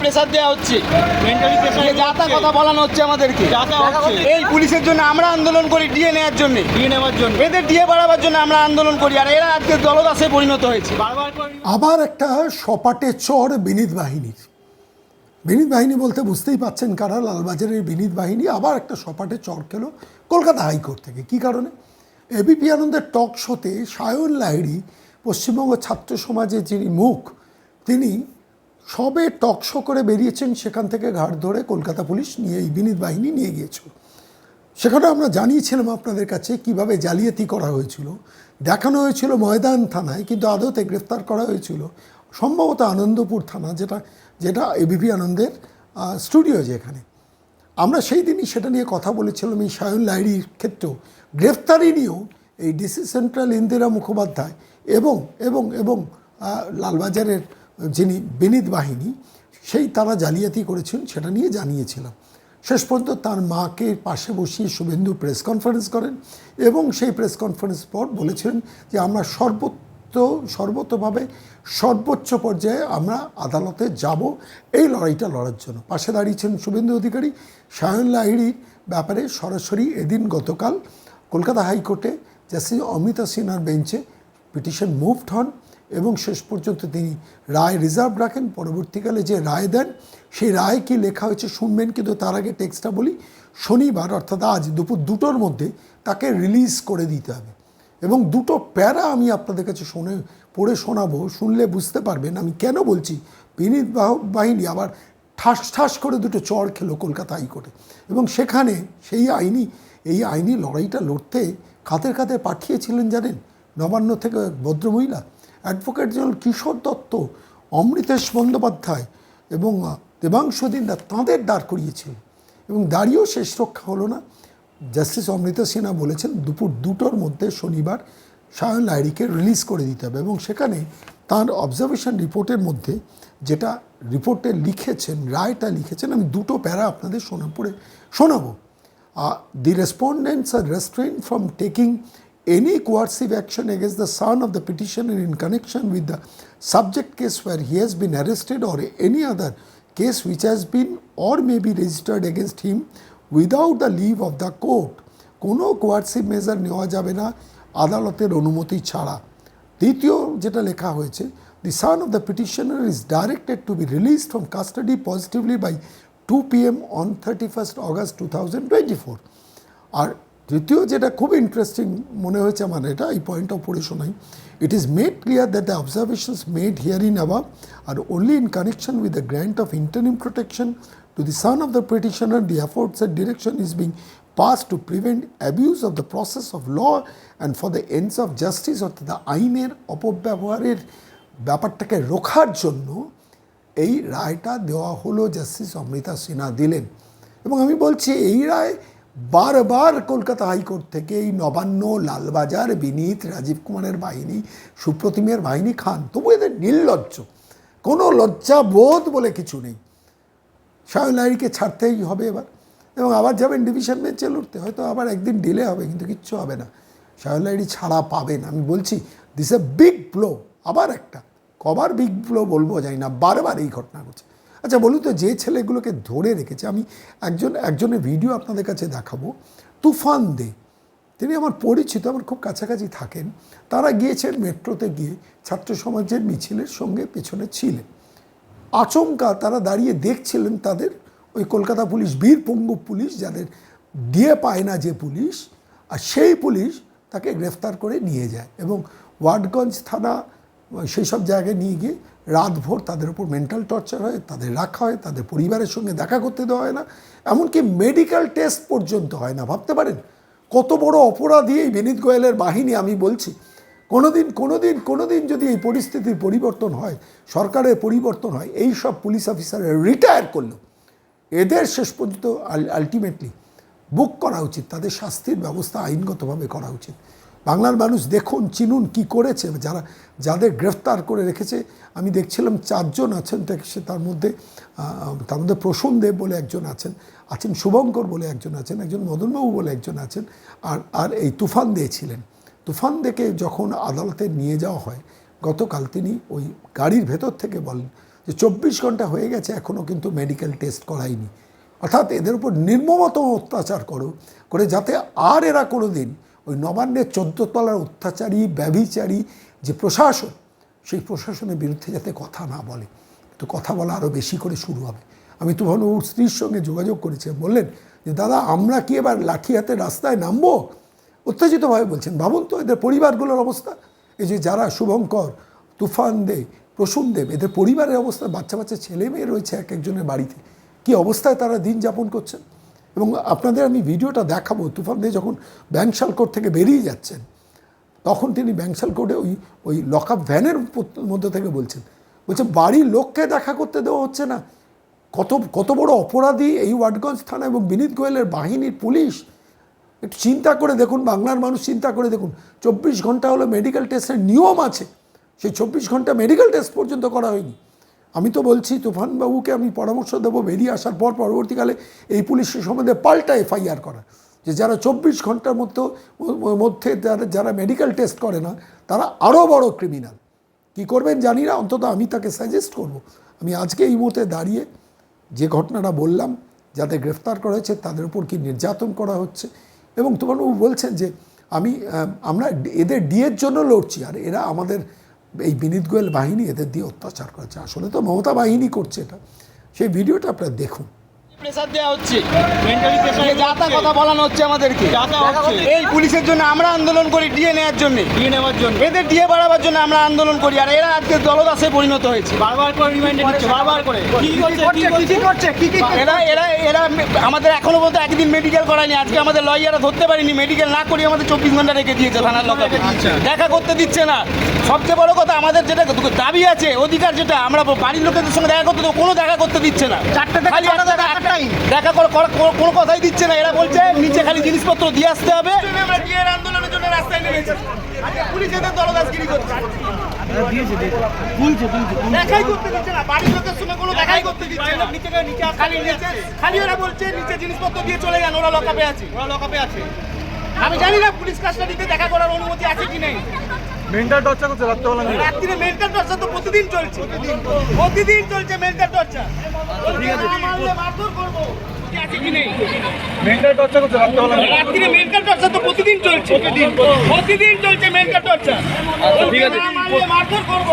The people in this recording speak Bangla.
প্রেসার দেওয়া হচ্ছে। যা তা কথা বলানো হচ্ছে আমাদেরকে। এই পুলিশের জন্য আমরা আন্দোলন করি ডিএ নেওয়ার জন্য। দিয়ে নেওয়ার জন্য। এদের ডিএ বাড়াবার জন্য আমরা আন্দোলন করি আর এরা আজকে দলদাসে পরিণত হয়েছে। আবার একটা সপাটে চর বিনীত বাহিনীর। বিনীত বাহিনী বলতে বুঝতেই পাচ্ছেন কারা লালবাজারের বিনীত বাহিনী আবার একটা সপাটে চর খেলো কলকাতা হাইকোর্ট থেকে। কি কারণে? এবিপি আনন্দের টক শোতে সায়ন লাহিড়ি পশ্চিমবঙ্গ ছাত্র সমাজের যিনি মুখ তিনি সবে টক শো করে বেরিয়েছেন সেখান থেকে ঘাট ধরে কলকাতা পুলিশ নিয়ে এই বিনীত বাহিনী নিয়ে গিয়েছিল। সেখানে আমরা জানিয়েছিলাম আপনাদের কাছে কীভাবে জালিয়াতি করা হয়েছিল। দেখানো হয়েছিল ময়দান থানায়, কিন্তু আদতে গ্রেফতার করা হয়েছিল সম্ভবত আনন্দপুর থানা, যেটা যেটা এবিপি আনন্দের স্টুডিও যেখানে। আমরা সেই দিনই সেটা নিয়ে কথা বলেছিলাম এই সায়ন লাহিড়ির ক্ষেত্রেও। গ্রেফতারি নিয়েও এই ডিসি সেন্ট্রাল ইন্দিরা মুখোপাধ্যায় এবং এবং এবং লালবাজারের যিনি বিনীত বাহিনী, সেই তারা জালিয়াতি করেছেন সেটা নিয়ে জানিয়েছিলাম। শেষ পর্যন্ত তার মাকে পাশে বসিয়ে শুভেন্দু প্রেস কনফারেন্স করেন এবং সেই প্রেস কনফারেন্স পর বলেছেন যে, আমরা সর্বত্র সর্বতভাবে সর্বোচ্চ পর্যায়ে আমরা আদালতে যাব। এই লড়াইটা লড়ার জন্য। পাশে দাঁড়িয়েছেন শুভেন্দু অধিকারী। সায়ন লাহিড়ির ব্যাপারে সরাসরি এদিন গতকাল কলকাতা হাইকোর্টে জাস্টিস অমিতা সিনহার বেঞ্চে পিটিশন মুভড হন। এবং শেষ পর্যন্ত তিনি রায় রিজার্ভ রাখেন। পরবর্তীকালে যে রায় দেন, সেই রায় কি লেখা হয়েছে শুনবেন, কিন্তু তার আগে টেক্সটটা বলি। শনিবার, অর্থাৎ আজ দুপুর দুটোর মধ্যে তাকে রিলিজ করে দিতে হবে। এবং দুটো প্যারা আমি আপনাদের কাছে শুনে, পড়ে শোনাবো। শুনলে বুঝতে পারবেন আমি কেন বলছি। বিনীত বাহিনী আবার ঠাস ঠাস করে দুটো চর খেলো কলকাতা হাইকোর্টে। এবং সেখানে সেই আইনি, এই আইনি লড়াইটা লড়তে খাতে খাতে পাঠিয়েছিলেন জানেন? নবান্ন থেকে ভদ্রমহিলা। অ্যাডভোকেট জেনারেল কিশোর দত্ত, অমৃতেশ বন্দ্যোপাধ্যায় এবং দেবাংশু দিনদা তাঁদের দাঁড় করিয়েছিলেন এবং দাঁড়িয়েও শেষ রক্ষা হলো না। জাস্টিস অমৃতা সিনহা বলেছেন, দুপুর দুটোর মধ্যে শনিবার সায়ন লাইরিকে রিলিজ করে দিতে হবে এবং সেখানে তার অবজারভেশন রিপোর্টের মধ্যে যেটা রিপোর্টে লিখেছেন, রায়টা লিখেছেন, আমি দুটো প্যারা আপনাদের শোনা পড়ে শোনাবো the respondents are restrained from taking any coercive action against the son of the petitioner in connection with the subject case where he has been arrested or any other case which has been or may be registered against him without the leave of the court. কোনো কোয়ার্সিভ মেজার নেওয়া যাবে না আদালতের অনুমতি ছাড়া দ্বিতীয় যেটা লেখা হয়েছে the son of the petitioner is directed to be release from custody positively by two P M on thirty first August two thousand twenty four আর তৃতীয় যেটা খুব ইন্টারেস্টিং মনে হয়েছে আমার, এটা এই পয়েন্টটাও পড়ে শোনাই। It is made clear that the observations made here in above are only in connection with the grant of interim protection to the son of the petitioner. The efforts and direction is being passed to prevent abuse of the process of law and for the ends of justice অর্থাৎ the আইনের অপব্যবহারের ব্যাপারটাকে রোখার জন্য এই রায়টা দেওয়া হলো জাস্টিস অমৃতা সিনহা দিলেন। এবং আমি বলছি এই রায় বারবার কলকাতা হাইকোর্ট থেকে এই নবান্ন, লালবাজার, বিনীত, রাজীব কুমারের বাহিনী, সুপ্রতিমের বাহিনী খান। তবু এদের নির্লজ্জ। কোনো লজ্জা বোধ বলে কিছু নেই। লাহিড়িকে ছাড়তেই হবে এবার। এবং আবার যাবেন ডিভিশন বেঞ্চে লড়তে। হয়তো আবার একদিন ডিলে হবে, কিন্তু কিচ্ছু হবে না। লাহিড়ি ছাড়া পাবেন। আমি বলছি দিস এ বিগ ব্লো আবার একটা। কবার বিগ ব্লো বলব, জানি না। বারবার এই ঘটনা ঘটছে। আচ্ছা বলুন তো, যে ছেলেগুলোকে ধরে রেখেছে, আমি একজন, একজনের ভিডিও আপনাদের কাছে দেখাবো। তুফান দে, তিনি আমার পরিচিত, আমার খুব কাছাকাছি থাকেন। তারা গিয়েছেন মেট্রোতে গিয়ে, ছাত্র সমাজের মিছিলের সঙ্গে পেছনে ছিলেন। আচমকা তারা দাঁড়িয়ে দেখছিলেন তাদের, ওই কলকাতা পুলিশ বীর পঙ্গু পুলিশ, যাদের দিয়ে পায় না যে পুলিশ, আর সেই পুলিশ তাকে গ্রেফতার করে নিয়ে যায় এবং ওয়ার্ডগঞ্জ থানা, সেই সব জায়গায় নিয়ে গিয়ে রাতভর তাদের উপর মেন্টাল টর্চার হয়, তাদের রাখা হয়, তাদের পরিবারের সঙ্গে দেখা করতে দেওয়া হয় না, এমনকি মেডিকেল টেস্ট পর্যন্ত হয় না, ভাবতে পারেন? কত বড় অপরাধী এই বিনীত গোয়েলের বাহিনী, আমি বলছি। কোনোদিন কোনোদিন কোনোদিন যদি এই পরিস্থিতির পরিবর্তন হয়, সরকারের পরিবর্তন হয়, এই সব পুলিশ অফিসাররা রিটায়ার করল। এদের শেষ পর্যন্ত আলটিমেটলি বুক করা উচিত, তাদের শাস্তির ব্যবস্থা আইনগতভাবে করা উচিত। বাংলার মানুষ দেখুন, চিনুন কি করেছে, যারা, যাদের গ্রেফতার করে রেখেছে। আমি দেখছিলাম চারজন আছেন সে তার মধ্যে তার মধ্যে প্রসূন দেব বলে একজন আছেন আছেন শুভঙ্কর বলে একজন আছেন, একজন মদনবাবু বলে একজন আছেন, আর আর এই তুফান দিয়েছিলেন তুফান দেখে যখন আদালতে নিয়ে যাওয়া হয়, গতকাল তিনি ওই গাড়ির ভেতর থেকে বলেন যে চব্বিশ ঘণ্টা হয়ে গেছে এখনও কিন্তু মেডিকেল টেস্ট করায়নি অর্থাৎ এদের উপর নির্মমতম অত্যাচার করো, করে যাতে আর এরা কোনো দিন ওই নবান্নের তলার অত্যাচারী, ব্যভিচারী যে প্রশাসন, সেই প্রশাসনের বিরুদ্ধে যাতে কথা না বলে, তো কথা বলা আরও বেশি করে শুরু হবে। আমি তুফানুর স্ত্রীর সঙ্গে যোগাযোগ করেছি বললেন যে, দাদা, আমরা কি এবার লাঠি হাতে রাস্তায় নামবো? উত্তেজিতভাবে বলছেন, ভাবুন তো, এদের পরিবারগুলোর অবস্থা। এই যে যারা শুভঙ্কর, তুফান দে, প্রসূন দেব, এদের পরিবারের অবস্থা বাচ্চা বাচ্চা ছেলে মেয়ে রয়েছে এক একজনের বাড়িতে। কি অবস্থায় তারা দিন যাপন করছেন? এবং আপনাদের আমি ভিডিওটা দেখাবো, তুফান দে যখন ব্যাংশাল কোর্ট থেকে বেরিয়ে যাচ্ছেন, তখন তিনি ব্যাংশাল কোর্টে ওই ওই লকআপ ভ্যানের মধ্যে থেকে বলছেন বলছে বাড়ির লোককে দেখা করতে দেওয়া হচ্ছে না। কত কত বড় অপরাধী এই ওয়াটগঞ্জ থানা এবং বিনীত গোয়েলের বাহিনীর পুলিশ। একটু চিন্তা করে দেখুন, বাংলার মানুষ চিন্তা করে দেখুন, চব্বিশ ঘণ্টা হলো মেডিকেল টেস্টের নিয়ম আছে। সেই চব্বিশ ঘণ্টা মেডিকেল টেস্ট পর্যন্ত করা হয়নি। আমি তো বলছি, তুফানবাবুকে আমি পরামর্শ দেবো বেরিয়ে আসার পর পরবর্তীকালে এই পুলিশের সম্বন্ধে পাল্টা এফআইআর করা। যে যারা চব্বিশ ঘণ্টার মধ্যে মধ্যে যারা যারা মেডিকেল টেস্ট করে না, তারা আরও বড় ক্রিমিনাল কি করবেন জানি না, অন্তত আমি তাকে সাজেস্ট করব। আমি আজকে এই মুহূর্তে দাঁড়িয়ে যে ঘটনাটা বললাম যাদের গ্রেফতার করা হয়েছে, তাদের উপর কি নির্যাতন করা হচ্ছে। এবং তোমারবাবু বলছেন যে, আমি আমরা এদের ডিএর জন্য লড়ছি, আর এরা আমাদের এই বিনীত গোয়েল বাহিনী এদের দিয়ে অত্যাচার করছে। আসলে তো মমতা বাহিনী করছে এটা। সেই ভিডিওটা আপনারা দেখুন। প্রেসার দেওয়া হচ্ছে। মেন্টালি প্রেশার যে কথা বলানো হচ্ছে আমাদেরকে। এই পুলিশের জন্য আমরা আন্দোলন করি ডিএ নেওয়ার জন্য। দিয়ে নেওয়ার জন্য। এদের ডিএ বাড়াবার জন্য আমরা আন্দোলন করি। আর এরা আজকে দলদাসে পরিণত হয়েছে। বারবার করে রিমাইন্ডার দিচ্ছে বারবার করে। কি করছে কি করছে এরা এরা এরা আমাদের এখনও পর্যন্ত একদিন মেডিকেল করায়নি। আজকে আমাদের লয়াররা ধরতে পারিনি। মেডিকেল না করিয়ে আমাদের চব্বিশ ঘণ্টা রেখে দিয়েছে থানার লোক দেখা করতে দিচ্ছে না। সবচেয়ে বড় কথা আমাদের যেটা দাবি আছে অধিকার যেটা আমরা বাড়ির লোকেদের সঙ্গে দেখা করতে কোনো দেখা করতে দিচ্ছে না। চারটে থেকে খালি একটা- দেখা করা কোনো- কথাই দিচ্ছে না। এরা বলছে নিচে খালি জিনিসপত্র দিয়ে আসতে হবে। আন্দোলনের জন্য রাস্তায় নেমেছি পুলিশ এদের দলদাসগিরি করছে দেখাই করতে দিচ্ছে না। বাড়ির লোকের সঙ্গে কোনো দেখাই করতে দিচ্ছে না। খালি নিচে খালি ওরা বলছে নিচে জিনিসপত্র দিয়ে চলে যান ওরা লকাপে আছে। ওরা লকআপে আছে। আমি জানি না পুলিশ কাস্টাডিতে দেখা করার অনুমতি আছে কি নেই। মেন্টাল টর্চার করছে রাত্রেবেলা নিয়ে রাত্রিরে মেন্টাল টর্চার তো প্রতিদিন চলছে। প্রতিদিন চলছে মেন্টাল টর্চার মারধর করব। কি আছে কি নেই? মেন্টাল টর্চার করছে রাত্রেবেলা রাত্রিরে মেন্টাল টর্চার তো প্রতিদিন চলছে। প্রতিদিন প্রতিদিন। চলছে মেন্টাল টর্চার ঠিক আছে। মারধর করব।